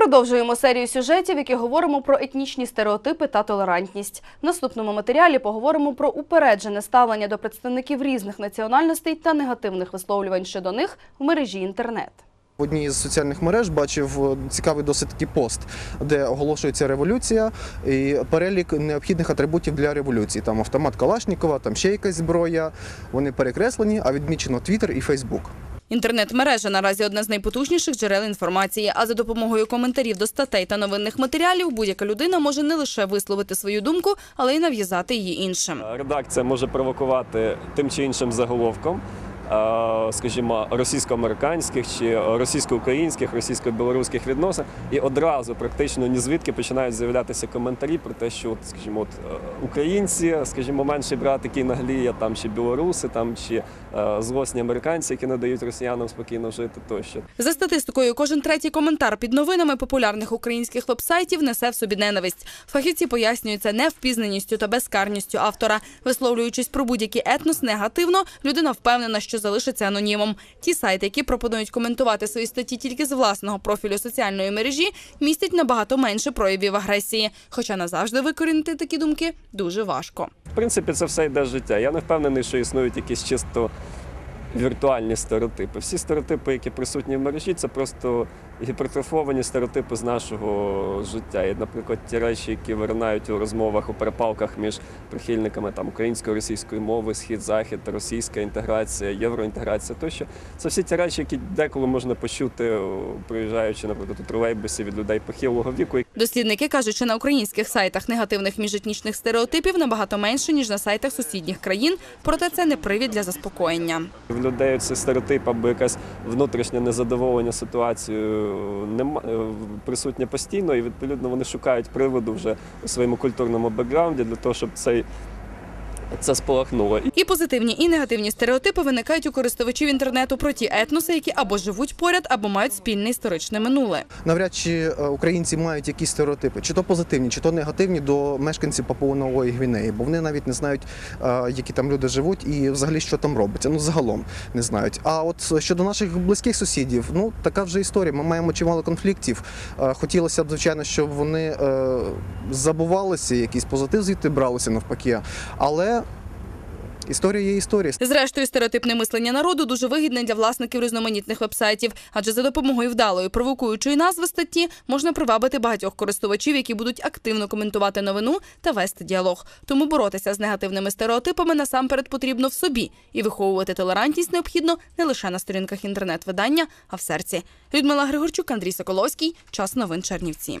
продовжуємо серію сюжетів, які говоримо про етнічні стереотипи та толерантність. В наступному матеріалі поговоримо про упереджене ставлення до представників різних національностей та негативних висловлювань щодо них в мережі інтернет. В одній з соціальних мереж бачив е, цікавий досить таки пост, де оголошується революція і перелік необхідних атрибутів для революції. Там автомат Калашнікова, там ще якась зброя. Вони перекреслені, а відмічено Twitter і Facebook. Інтернет-мережа наразі одне з найпотужніших джерел інформації. А за допомогою коментарів до статей та новинних матеріалів будь-яка людина може не лише висловити свою думку, але й нав'язати її іншим. Редакція може провокувати тим чи іншим заголовком, скажімо, російсько-американських чи російсько-українських, російсько-білоруських відносин, і одразу практично ні звідки починають з'являтися коментарі про те, що, от, скажімо, от, е, українці, скажімо, менший брат, який нагліє, там чи білоруси, там чи е, злосні американці, які не дають росіянам спокійно жити тощо. За статистикою, кожен третій коментар під новинами популярних українських вебсайтів несе в собі ненависть. Фахівці пояснюють це невпізнаністю та безкарністю автора. Висловлюючись про будь-який етнос негативно, людина впевнена, що залишиться анонімом. Ті сайти, які пропонують коментувати свої статті тільки з власного профілю соціальної мережі, містять набагато менше проявів агресії. Хоча назавжди викорінити такі думки дуже важко. В принципі, це все йде з життя. Я не впевнений, що існують якісь чисто віртуальні стереотипи. Всі стереотипи, які присутні в мережі, це просто гіпертрофовані стереотипи з нашого життя. І, наприклад, ті речі, які виринають у розмовах у перепалках між прихильниками там української російської мови, схід, захід, російська інтеграція, євроінтеграція тощо. Це всі ті речі, які деколи можна почути, о, проїжджаючи, наприклад, у тролейбусі від людей похилого віку, Дослідники кажуть, що на українських сайтах негативних міжетнічних стереотипів набагато менше ніж на сайтах сусідніх країн. Проте це не привід для заспокоєння. В людей це стереотип або якась внутрішнє незадоволення ситуацією нема е, присутнє постійно, і відповідно вони шукають приводу вже у своєму культурному бекграунді для того, щоб цей це спалахнуло. І позитивні, і негативні стереотипи виникають у користувачів інтернету про ті етноси, які або живуть поряд, або мають спільне історичне минуле. Навряд чи е, українці мають якісь стереотипи, чи то позитивні, чи то негативні до мешканців Папуа-Нової Гвінеї, бо вони навіть не знають, е, які там люди живуть і взагалі що там робиться. Ну загалом не знають. А от щодо наших близьких сусідів, ну така вже історія. Ми маємо чимало конфліктів. Е, Хотілося б, звичайно, щоб вони е, забувалися, якийсь позитив звідти бралися навпаки. Але історія є історія. Зрештою, стереотипне мислення народу дуже вигідне для власників різноманітних вебсайтів, адже за допомогою вдалої провокуючої назви статті можна привабити багатьох користувачів, які будуть активно коментувати новину та вести діалог. Тому боротися з негативними стереотипами насамперед потрібно в собі і виховувати толерантність необхідно не лише на сторінках інтернет-видання, а в серці. Людмила Григорчук, Андрій Соколовський. Час новин Чернівці.